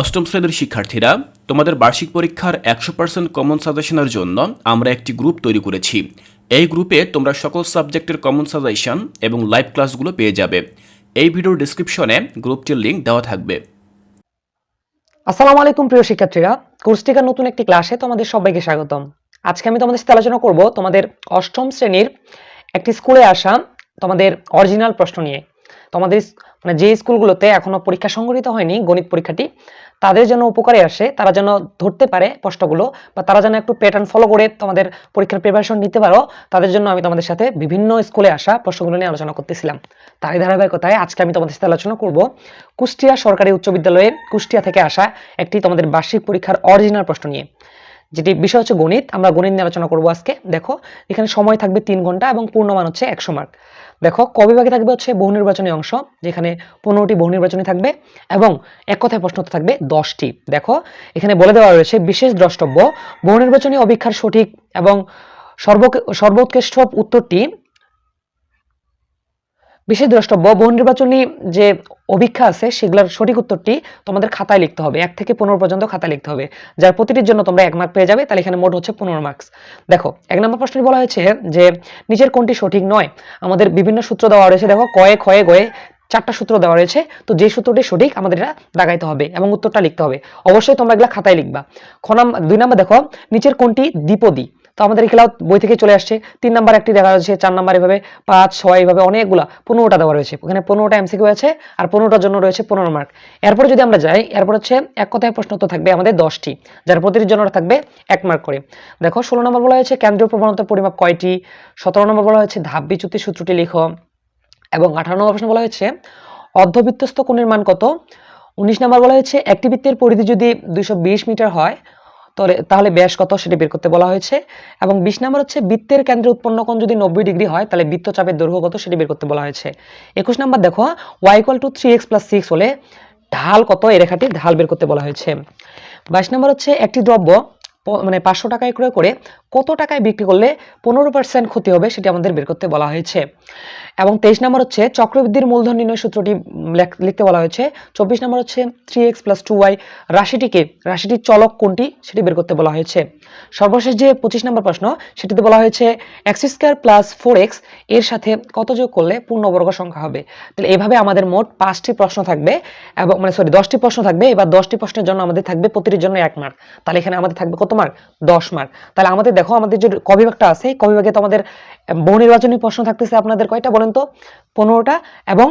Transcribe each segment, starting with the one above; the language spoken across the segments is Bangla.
অষ্টম শ্রেণির শিক্ষার্থীরা, তোমাদের বার্ষিক পরীক্ষার একশো পার্সেন্ট কমন সাজেশনের জন্য আমরা একটি গ্রুপ তৈরি করেছি। এই গ্রুপে তোমরা সকল সাবজেক্টের কমন সাজেশন এবং লাইভ ক্লাসগুলো পেয়ে যাবে। এই ভিডিওর ডিসক্রিপশনে গ্রুপটির লিঙ্ক দেওয়া থাকবে। আসসালামু আলাইকুম, প্রিয় শিক্ষার্থীরা। কোর্সটিকার নতুন একটি ক্লাসে তোমাদের সবাইকে স্বাগতম। আজকে আমি তোমাদের সাথে আলোচনা করব তোমাদের অষ্টম শ্রেণির একটি স্কুলে আসা তোমাদের অরিজিনাল প্রশ্ন নিয়ে। তোমাদের মানে যে স্কুলগুলোতে এখনও পরীক্ষা সংগঠিত হয়নি, গণিত পরীক্ষাটি তাদের যেন উপকারে আসে, তারা যেন ধরতে পারে প্রশ্নগুলো বা তারা যেন একটু প্যাটার্ন ফলো করে তোমাদের পরীক্ষার প্রিপারেশন নিতে পারো, তাদের জন্য আমি তোমাদের সাথে বিভিন্ন স্কুলে আসা প্রশ্নগুলো নিয়ে আলোচনা করতেছিলাম। তারই ধারাবাহিকতায় আজকে আমি তোমাদের সাথে আলোচনা করব। কুষ্টিয়া সরকারি উচ্চ বিদ্যালয়ে কুষ্টিয়া থেকে আসা একটি তোমাদের বার্ষিক পরীক্ষার অরিজিনাল প্রশ্ন নিয়ে। যেটি বিষয় হচ্ছে গণিত, আমরা গণিত নিয়ে আলোচনা করব আজকে। দেখো, এখানে সময় থাকবে তিন ঘণ্টা এবং পূর্ণমান হচ্ছে একশো মার্ক। দেখো, ক বিভাগে থাকবে হচ্ছে বহু নির্বাচনী অংশ, যেখানে পনেরোটি বহু নির্বাচনী থাকবে এবং এক কথায় প্রশ্ন থাকবে দশটি। দেখো, এখানে বলে দেওয়া রয়েছে বিশেষ দ্রষ্টব্য বহু নির্বাচনী অভিক্ষার সঠিক এবং সর্ব সর্বোৎকৃষ্ট উত্তরটি বিশেষ দ্রষ্টব্য বহু নির্বাচনী যে অভিক্ষা আছে, সেগুলোর সঠিক উত্তরটি তোমাদের খাতায় লিখতে হবে। এক থেকে পনেরো পর্যন্ত খাতায় লিখতে হবে। যার প্রতিটির জন্য তোমরা এক মার্ক পেয়ে যাবে, তাহলে এখানে মোট হচ্ছে পনেরো মার্কস দেখো, এক নম্বর প্রশ্নে বলা হয়েছে যে, নিচের কোনটি সঠিক নয়? আমাদের বিভিন্ন সূত্র দেওয়া রয়েছে, দেখো, কয়ে ক্ষয়ে গয়ে চারটা সূত্র দেওয়া রয়েছে। তো যে সূত্রটি সঠিক, আমাদের এটা দাগাইতে হবে এবং উত্তরটা লিখতে হবে। অবশ্যই তোমরা এগুলা খাতায় লিখবা। খ নাম্বার দুই নাম্বার দেখো, নিচের কোনটি দ্বিপদী? তো আমাদের এই খেলাও বই থেকে চলে আসছে। তিন নাম্বার একটি দেখা যাচ্ছে, চার নাম্বার এভাবে পাঁচ, ছয়, এভাবে অনেকগুলা, পনেরোটা দেওয়া রয়েছে। ওখানে পনেরোটা এমসিকিউ আছে আর পনেরোটার জন্য রয়েছে পনেরো মার্ক এরপরে যদি আমরা যাই, এরপর হচ্ছে এক কথায় প্রশ্ন তো থাকবে আমাদের দশটি, যার প্রতিটির জন্য থাকবে এক মার্ক করে। দেখো, ষোলো নম্বর বলা হয়েছে, কেন্দ্রীয় প্রবণতা পরিমাপ কয়টি? সতেরো নম্বর বলা হয়েছে, ধাপ বিচ্যুতি সূত্রটি লিখো। এবং আঠারো নম্বর প্রশ্ন বলা হয়েছে অর্ধবৃত্তস্থ কোণের মান কত? উনিশ নম্বর বলা হয়েছে, একটি বৃত্তের পরিধি যদি দুইশো বিশ মিটার হয় তাহলে ব্যাস কত সেটি বের করতে বলা হয়েছে। এবং বিশ নম্বর হচ্ছে বৃত্তের কেন্দ্রে উৎপন্ন কোণ যদি নব্বই ডিগ্রি হয়, তাহলে বৃত্ত চাপের দৈর্ঘ্য কত সেটি বের করতে বলা হয়েছে। একুশ নম্বর দেখো y equal to three x plus six হলে ঢাল কত, এই রেখাটির ঢাল বের করতে বলা হয়েছে। বাইশ নম্বর হচ্ছে একটি দ্রব্য মানে পাঁচশো টাকায় ক্রয় করে কত টাকায় বিক্রি করলে পনেরো পার্সেন্ট ক্ষতি হবে সেটি আমাদের বের করতে বলা হয়েছে। এবং তেইশ নম্বর হচ্ছে চক্রবৃদ্ধির মূলধন নির্ণয় সূত্রটি লিখতে বলা হয়েছে। চব্বিশ নম্বর হচ্ছে three x plus two y রাশিটিকে, রাশিটির চলক কোনটি সেটি বের করতে বলা হয়েছে। সর্বশেষ যে পঁচিশ নম্বর প্রশ্ন সেটিতে বলা হয়েছে এক্স স্কোয়ার প্লাস ফোর এক্সের সাথে কত যোগ করলে পূর্ণবর্গ সংখ্যা হবে? তাহলে এভাবে আমাদের মোট পাঁচটি প্রশ্ন থাকবে এবং মানে সরি দশটি প্রশ্ন থাকবে। এবার দশটি প্রশ্নের জন্য আমাদের থাকবে প্রতিটির জন্য এক মার্ক তাহলে এখানে আমাদের থাকবে কত মার্ক দশ মার্ক তাহলে আমাদের দেখো, আমাদের যে কবিভাগটা আছে, এই কবিভাগে তো আমাদের বহু নির্বাচনী প্রশ্ন থাকতেছে আপনাদের কয়টা বলেন তো? পনেরোটা এবং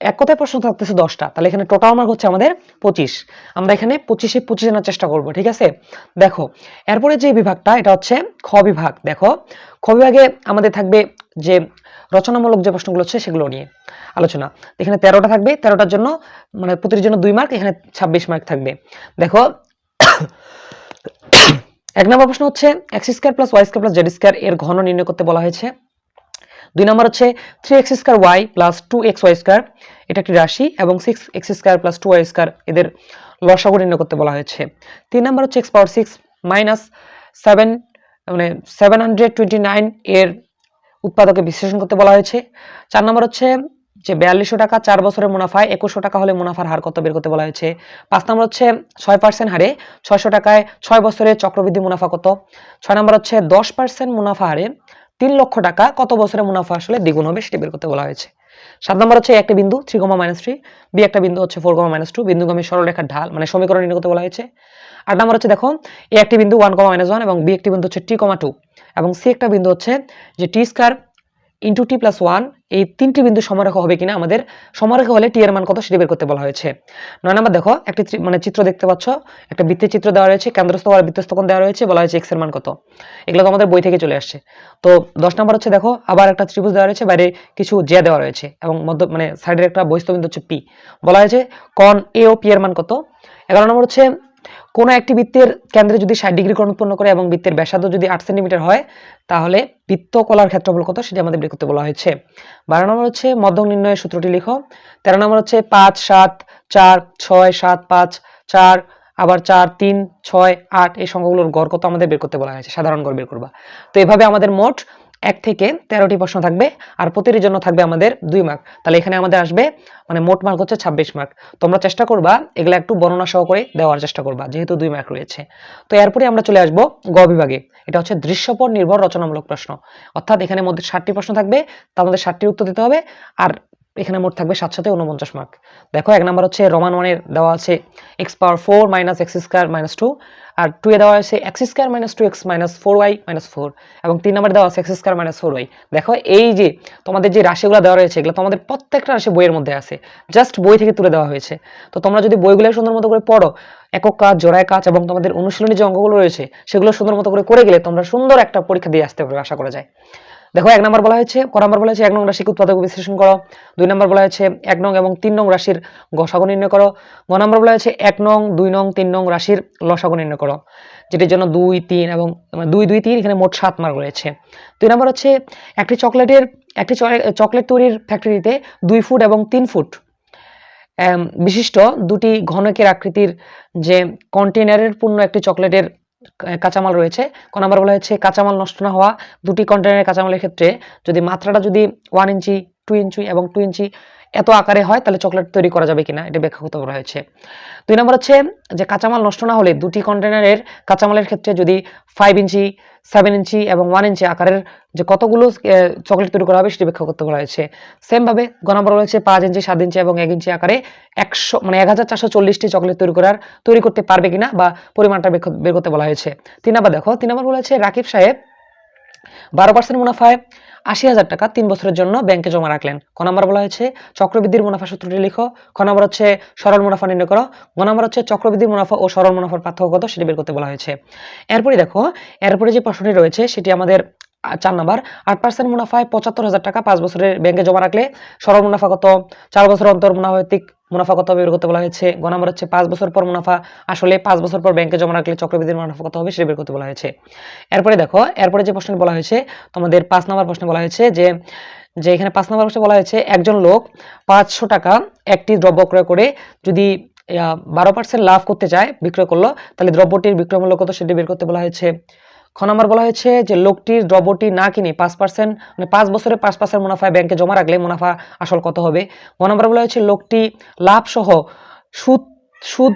এক কথায় প্রশ্ন থাকতেছে দশটা। তাহলে এখানে টোটাল মার্ক হচ্ছে আমাদের পঁচিশ। আমরা এখানে পঁচিশে পঁচিশ আনার চেষ্টা করব, ঠিক আছে? দেখো, এরপরে যে বিভাগটা, এটা হচ্ছে খ বিভাগ। দেখো, খ বিভাগে আমাদের থাকবে যে রচনামূলক যে প্রশ্নগুলো হচ্ছে সেগুলো নিয়ে আলোচনা। এখানে তেরোটা থাকবে, তেরোটার জন্য মানে প্রতিটির জন্য দুই মার্ক এখানে ছাব্বিশ মার্ক থাকবে। দেখো এক নম্বর প্রশ্ন হচ্ছে x square plus y square plus z square এর ঘন নির্ণয় করতে বলা হয়েছে। দুই নম্বর হচ্ছে three x square y plus two x y square এটা একটি রাশি এবং six x square plus two y square এদের লসাগু নির্ণয় করতে বলা হয়েছে। তিন নম্বর হচ্ছে x power six minus seven মানে সেভেন হান্ড্রেড টোয়েন্টি নাইন এর উৎপাদকে বিশ্লেষণ করতে বলা হয়েছে। চার নম্বর হচ্ছে যে বিয়াল্লিশশো টাকা চার বছরের মুনাফায়, একুশশো টাকা হলে মুনাফার হার কত বের করতে বলা হয়েছে? পাঁচ নম্বর হচ্ছে ছয় পার্সেন্ট হারে ছয়শো টাকায় ছয় বছরে চক্রবৃদ্ধি মুনাফা কত? ছয় নম্বর হচ্ছে দশ পার্সেন্ট মুনাফা হারে তিন লক্ষ টাকা কত বছরে মুনাফা আসলে দ্বিগুণ হবে সেটি বের করতে বলা হয়েছে। সাত নম্বর হচ্ছে একটা বিন্দু three comma minus three B একটা বিন্দু হচ্ছে ফোর কমা মাইনাস টু বিন্দুগামী সরলরেখার ঢাল মানে সমীকরণ নির্ণয় করতে বলা হয়েছে। আট নম্বর হচ্ছে দেখো এ একটি বিন্দু ওয়ান কমা মাইনাস ওয়ান এবং বি একটি বিন্দু হচ্ছে টি কমা টু এবং সি একটা বিন্দু হচ্ছে যে t square into t plus one এই তিনটি বিন্দু সমারেখা হবে কিনা আমাদের সমারেখা হলে টি এর মান কত সেটি বের করতে বলা হয়েছে। নয় নম্বর দেখো, একটি মানে চিত্র দেখতে পাচ্ছ, একটা বৃত্তের চিত্র দেওয়া রয়েছে, কেন্দ্রস্থ আর বৃত্তস্থ কোণ দেওয়া রয়েছে, বলা হয়েছে এক্সের মান কত। এগুলো তো আমাদের বই থেকে চলে আসছে। তো দশ নম্বর হচ্ছে দেখো, আবার একটা ত্রিভুজ দেওয়া রয়েছে, বাইরে কিছু জে দেওয়া রয়েছে এবং মধ্য মানে সাইডের একটা বহিস্থবিন্দু হচ্ছে পি বলা হয়েছে কন এ ও পি এর মান কত। এগারো নম্বর হচ্ছে কোনো একটি বৃত্তের কেন্দ্রে যদি ষাট ডিগ্রি কোণ উৎপন্ন করে এবং বৃত্তের ব্যাসার্ধ যদি আট সেন্টিমিটার হয়, তাহলে বৃত্তকলার ক্ষেত্রফল কত? সেটি আমাদের বের বলা হয়েছে। বারো নম্বর হচ্ছে মধ্যক নির্ণয়ের সূত্রটি লিখো। তেরো নম্বর হচ্ছে পাঁচ, সাত, চার, ছয়, সাত, পাঁচ, চার, আবার চার, তিন, ছয়, আট, এই সংখ্যাগুলোর গড় কত আমাদের বের করতে বলা হয়েছে। সাধারণ গড় বের করবা। তো এভাবে আমাদের মোট এক থেকে তেরোটি প্রশ্ন থাকবে আর প্রতিটির জন্য থাকবে আমাদের দুই মার্ক তাহলে এখানে আমাদের আসবে মানে মোট মার্ক হচ্ছে ছাব্বিশ মার্ক তোমরা চেষ্টা করবা এগুলো একটু বর্ণনা সহ করে দেওয়ার চেষ্টা করবা, যেহেতু দুই মার্ক রয়েছে। তো এরপরে আমরা চলে আসব গ বিভাগে। এটা হচ্ছে দৃশ্যপট নির্ভর রচনামূলক প্রশ্ন। অর্থাৎ এখানে মধ্যে ষাটটি প্রশ্ন থাকবে, তার মধ্যে ষাটটির উত্তর দিতে হবে। আর এখানে মোট থাকবে সাতশোতে উনপঞ্চাশ মার্ক দেখো, এক নম্বর হচ্ছে রোমান ওয়ানের দেওয়া আছে x power four minus x square minus two আর টু এ দেওয়া আছে x square minus two x minus four y minus four এবং তিন নম্বরে দেওয়া আছে x square minus four y দেখো, এই যে তোমাদের যে রাশিগুলো দেওয়া রয়েছে, এগুলো তোমাদের প্রত্যেকটা রাশি বইয়ের মধ্যে আছে জাস্ট বই থেকে তুলে দেওয়া হয়েছে। তো তোমরা যদি বইগুলো সুন্দর মতো করে পড়ো, একক কাজ, জোড়ায় কাজ, এবং তোমাদের অনুশীলনী যে অঙ্কগুলো রয়েছে, সেগুলো সুন্দর মতো করে করে গেলে তোমরা সুন্দর একটা পরীক্ষা দিয়ে আসতে পারবে, আশা করা যায়। দেখো, এক নম্বর বলা হয়েছে, ক নম্বর বলা হয়েছে, এক নং রাশিকে উৎপাদক বিশ্লেষণ করো। দুই নম্বর বলা হয়েছে, এক নং এবং তিন নং রাশির গসাগু নির্ণয় করো। গ নম্বর বলা হয়েছে, এক নং, দুই নং, তিন নং রাশির লসাগু নির্ণয় করো, যেটির জন্য দুই, তিন এবং দুই দুই, তিন এখানে মোট সাত মার্ক রয়েছে। দুই নম্বর হচ্ছে, একটি চকলেটের, একটি চক- চকলেট তৈরির ফ্যাক্টরিতে দুই ফুট এবং তিন ফুট বিশিষ্ট দুটি ঘনকের আকৃতির যে কন্টেনারের পূর্ণ একটি চকলেটের কাঁচামাল রয়েছে। ক নাম্বার বলা হয়েছে, কাঁচামাল নষ্ট না হওয়া দুটি কন্টেনারের কাঁচামালের ক্ষেত্রে যদি মাত্রাটা যদি ওয়ান ইঞ্চি টু ইঞ্চি এবং টু ইঞ্চি এত আকারে হয়, তাহলে চকলেট তৈরি করা যাবে কিনা? এটা ব্যাখ্যা করতে বলা হয়েছে। দুই নম্বর হচ্ছে যে কাঁচামাল নষ্ট না হলে দুটি কন্টেনারের কাঁচামালের ক্ষেত্রে যদি ফাইভ ইঞ্চি সেভেন ইঞ্চি এবং ওয়ান ইঞ্চি আকারের যে কতগুলো চকলেট তৈরি করা হবে সেটি ব্যাখ্যা করতে বলা হয়েছে। সেম ভাবে গ নম্বর রয়েছে পাঁচ ইঞ্চি, সাত ইঞ্চি এবং এক ইঞ্চি আকারে একশো মানে এক হাজার চারশো চল্লিশটি চকলেট তৈরি করার, তৈরি করতে পারবে কিনা বা পরিমাণটা বের করতে বলা হয়েছে। তিন নম্বর দেখো, তিন নম্বর বলা হয়েছে রাকিব সাহেব বারো পার্সেন্ট মুনাফায় আশি হাজার টাকা তিন বছরের জন্য ব্যাংকে জমা রাখলেন। ক নম্বর বলা হয়েছে, চক্রবৃদ্ধির মুনাফা সূত্রটি লিখো। খ নম্বর হচ্ছে, সরল মুনাফা নির্ণয় করো। গ নম্বর হচ্ছে, চক্রবৃদ্ধির মুনাফা ও সরল মুনাফার পার্থক্য কত সেটি বের করতে বলা হয়েছে। এরপরে দেখো, এরপরে যে প্রশ্নটি রয়েছে সেটি আমাদের চার নাম্বার। আট পার্সেন্ট মুনাফায় পঁচাত্তর হাজার টাকা পাঁচ বছরের ব্যাংকে জমা রাখলে সরল মুনাফা কত? চার বছর অন্তর মুনাফাভিত্তিক মুনাফা কত হবে, বের করতে বলা হয়েছে। গ নম্বর হচ্ছে পাঁচ বছর পর মুনাফা, আসলে পাঁচ বছর পর ব্যাংকে জমা রাখলে চক্রবৃদ্ধির মুনাফা কত হবে সেটা বের করতে বলা হয়েছে। এরপরে দেখো, এরপরে যে প্রশ্ন বলা হয়েছে, তোমাদের পাঁচ নম্বর প্রশ্নে বলা হয়েছে যে যে এখানে পাঁচ নম্বর প্রশ্নে বলা হয়েছে, একজন লোক পাঁচশো টাকা একটি দ্রব্য ক্রয় করে যদি বারো পার্সেন্ট লাভ করতে চায়, বিক্রয় করল, তাহলে দ্রব্যটির বিক্রয় মূল্য কত সেটি বের করতে বলা হয়েছে? খ নম্বর বলা হয়েছে যে লোকটির দ্রব্যটি না কিনে পাঁচ পার্সেন্ট মানে পাঁচ বছরে পাঁচ পার্সেন্ট মুনাফায় ব্যাংকে জমা রাখলে মুনাফা আসল কত হবে? গ নম্বর বলা হয়েছে লোকটি লাভ সহ সুদ সুদ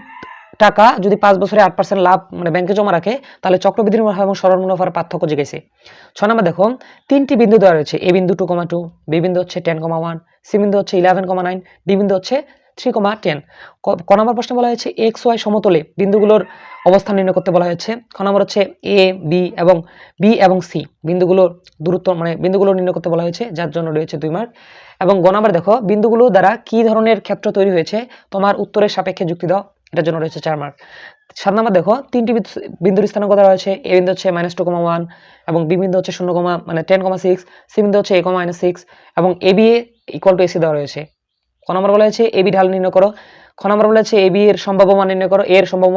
টাকা যদি পাঁচ বছরে আট পার্সেন্ট লাভ মানে ব্যাংকে জমা রাখে, তাহলে চক্রবৃদ্ধির মুনাফা এবং সরল মুনাফার পার্থক্য জিজ্ঞেসে ছ নম্বর দেখো তিনটি বিন্দু দেওয়া রয়েছে, এ বিন্দু টু কমা টু, বি বিন্দু হচ্ছে টেন কমা ওয়ান, সি বিন্দু হচ্ছে ইলেভেন কমা নাইন, ডি বিন্দু হচ্ছে থ্রি কমা টেন ক নম্বর প্রশ্নে বলা হয়েছে এক্স ওয়াই সমতলে বিন্দুগুলোর অবস্থান নির্ণয় করতে বলা হয়েছে। খ নম্বর হচ্ছে এ, বি এবং বি এবং সি বিন্দুগুলোর দূরত্ব মানে বিন্দুগুলো নির্ণয় করতে বলা হয়েছে, যার জন্য রয়েছে দুই মার্ক। এবং গ নম্বর দেখো, বিন্দুগুলো দ্বারা কি ধরনের ক্ষেত্র তৈরি হয়েছে, তোমার উত্তরের সাপেক্ষে যুক্তি দাও, এটার জন্য রয়েছে চার মার্ক। সাত নম্বর দেখো, তিনটি বিন্দুর স্থানাঙ্ক দেওয়া রয়েছে, এ বিন্দু হচ্ছে মাইনাস টু কমা ওয়ান এবং বি বিন্দু হচ্ছে শূন্য কমা মানে টেন কমা সিক্স সি বিন্দু হচ্ছে এ কমা মাইনাস সিক্স এবং A, B, A equal to AC দেওয়া রয়েছে। ক নম্বর বলা হয়েছে এবি ঢাল নির্ণয় করো। খ নম্বর বলা হয়েছে এবি এর সম্ভাব্য নির্ণয় করো। এর সম্ভাব্য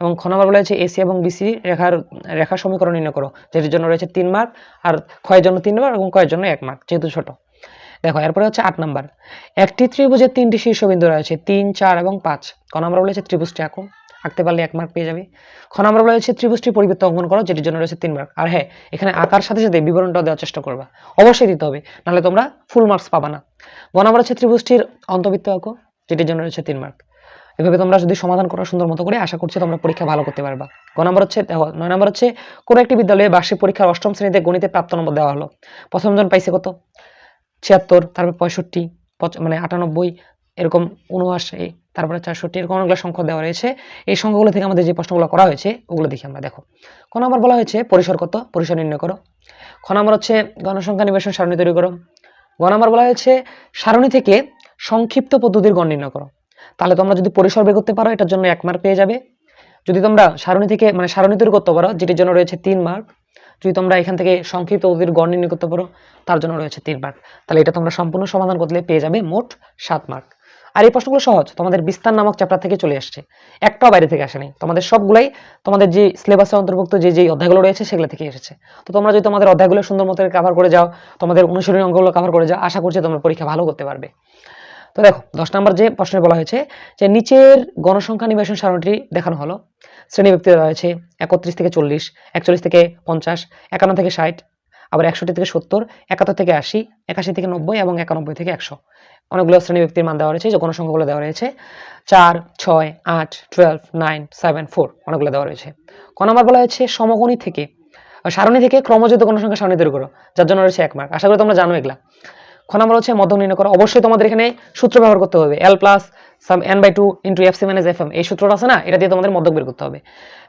এবং খ নম্বর বলা হয়েছে এসি এবং বিসি রেখার রেখার সমীকরণ নির্ণয় করো, যেটির জন্য রয়েছে তিন মার্ক আর ক্ষয়ের জন্য তিন মার্ক এবং কয়ের জন্য এক মার্ক যেহেতু ছোট। দেখো, এরপরে হচ্ছে আট নাম্বার। একটি ত্রিভুজের তিনটি শীর্ষবিন্দু রয়েছে, তিন, চার এবং পাঁচ। ক নম্বর বলেছে ত্রিভুজটি আঁকো, আঁকতে পারলে এক মার্ক পেয়ে যাবে। খ নম্বর বলা হয়েছে ত্রিভুজটি পরিবৃত্ত অঙ্কন করো, যেটির জন্য রয়েছে তিন মার্ক আর হ্যাঁ এখানে আঁকার সাথে সাথে বিবরণটাও দেওয়ার চেষ্টা করবা। অবশ্যই দিতে হবে, নাহলে তোমরা ফুল মার্কস পাবা না। নম্বর হচ্ছে ত্রিভুজটির অন্তবৃত্ত আঁকো যেটির জন্য রয়েছে তিন মার্ক এভাবে তোমরা যদি সমাধান করো সুন্দর মতো করে আশা করছি তোমরা পরীক্ষা ভালো করতে পারবা। গ নম্বর হচ্ছে দেখো, নয় নম্বর হচ্ছে কোনো একটি বিদ্যালয়ে বার্ষিক পরীক্ষার অষ্টম শ্রেণীতে গণিতে প্রাপ্ত নম্বর দেওয়া হলো। প্রথম জন পাইছে কত? ছিয়াত্তর তারপর পঁয়ষট্টি মানে আটানব্বই এরকম উনআশি তারপরে চারষট্টি এরকম অনেকগুলো সংখ্যা দেওয়া রয়েছে। এই সংখ্যাগুলো থেকে আমাদের যে প্রশ্নগুলো করা হয়েছে ওগুলো দেখি আমরা দেখো। ক নম্বর বলা হয়েছে পরিসর কত? পরিসর নির্ণয় করো। খ নম্বর হচ্ছে গণসংখ্যা নিবেশন সারণী তৈরি করো। গ নাম্বার বলা হয়েছে, সারণী থেকে সংক্ষিপ্ত পদ্ধতির গণ নির্ণয় করো। তাহলে তোমরা যদি পরিসর বের করতে পারো, এটার জন্য এক মার্ক পেয়ে যাবে। যদি তোমরা সারণী থেকে মানে সারণী তৈরি করতে পারো, যেটির জন্য রয়েছে তিন মার্ক যদি তোমরা এখান থেকে সংক্ষিপ্ত পদ্ধতির গণ নির্ণয় করতে পারো, তার জন্য রয়েছে তিন মার্ক তাহলে এটা তোমরা সম্পূর্ণ সমাধান করলে পেয়ে যাবে মোট সাত মার্ক আর এই প্রশ্নগুলো সহজ। তোমাদের বিস্তার নামক চ্যাপ্টার থেকে চলে আসছে। একটাও বাইরে থেকে আসেনি। তোমাদের সবগুলাই, তোমাদের যে সিলেবাসে অন্তর্ভুক্ত যে যে অধ্যায়গুলো রয়েছে সেগুলো থেকে এসেছে। তো তোমরা যদি তোমাদের অধ্যায়গুলো সুন্দর মতো কাভার করে যাও, তোমাদের অনুশীলনী অঙ্কগুলো কভার করে যাও, আশা করছি তোমরা পরীক্ষা ভালো করতে পারবে। তো দেখো, দশ নম্বর যে প্রশ্নে বলা হয়েছে যে, নিচের গণসংখ্যা নিবেশন সারণীটি দেখানো হলো। শ্রেণি ব্যক্তি দেওয়া হয়েছে একত্রিশ থেকে চল্লিশ, একচল্লিশ থেকে পঞ্চাশ, একান্ন থেকে ষাট আবার একষট্টি থেকে সত্তর, একাত্তর থেকে আশি, একাশি থেকে নব্বই এবং একানব্বই থেকে একশো। অনেকগুলো শ্রেণি ব্যক্তির মান দেওয়া রয়েছে যে গণসংখ্যাগুলো দেওয়া রয়েছে। চার, ছয়, আট টুয়েলভ নাইন সেভেন ফোর অনেকগুলো দেওয়া রয়েছে। ক নম্বর বলা হয়েছে সমগণী থেকে। সারণী থেকে ক্রমযুক্ত গণসংখ্যা সারণী তৈরি করো যার জন্য রয়েছে এক মার্ক আশা করি তোমরা জানো এগুলা। খ নম্বর হচ্ছে মধ্যক নির্ণয় করো। অবশ্যই তোমাদের এখানে সূত্র ব্যবহার করতে হবে। L plus sum n by two into f c minus f m এই সূত্রটা আছে না? এটা দিয়ে তোমাদের মধ্যক বের করতে হবে।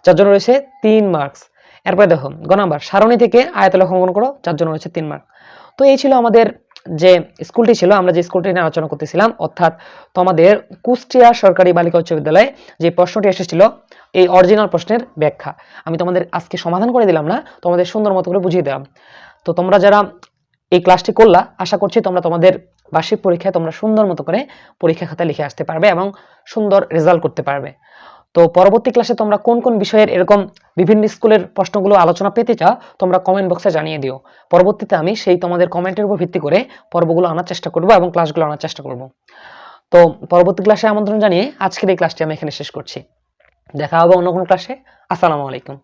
যার জন্য রয়েছে তিন মার্কস এরপরে দেখো, গ নাম্বার, সারণী থেকে আয়তলেখ অঙ্কন করো, যার জন্য রয়েছে তিন মার্ক তো এই ছিল আমাদের যে স্কুলটি ছিল, আমরা যে স্কুলটি নিয়ে আলোচনা করতেছিলাম, অর্থাৎ তোমাদের কুষ্টিয়া সরকারি বালিকা উচ্চ বিদ্যালয়ে যে প্রশ্নটি এসেছিল, এই অরিজিনাল প্রশ্নের ব্যাখ্যা। আমি তোমাদের আজকে সমাধান করে দিলাম না, তোমাদের সুন্দর মতো করে বুঝিয়ে দিলাম। তো তোমরা যারা এই ক্লাসটি করলা, আশা করছি তোমরা তোমাদের বার্ষিক পরীক্ষায় তোমরা সুন্দর মতো করে পরীক্ষা খাতায় লিখে আসতে পারবে এবং সুন্দর রেজাল্ট করতে পারবে। তো পরবর্তী ক্লাসে তোমরা কোন কোন বিষয়ের এরকম বিভিন্ন স্কুলের প্রশ্নগুলো আলোচনা পেতে চাও, তোমরা কমেন্ট বক্সে জানিয়ে দিও। পরবর্তীতে আমি সেই তোমাদের কমেন্টের উপর ভিত্তি করে পর্বগুলো আনার চেষ্টা করব এবং ক্লাসগুলো আনার চেষ্টা করব। তো পরবর্তী ক্লাসে আমন্ত্রণ জানিয়ে আজকের এই ক্লাসটি আমি এখানে শেষ করছি। দেখা হবে অন্য কোনো ক্লাসে আসসালামু আলাইকুম।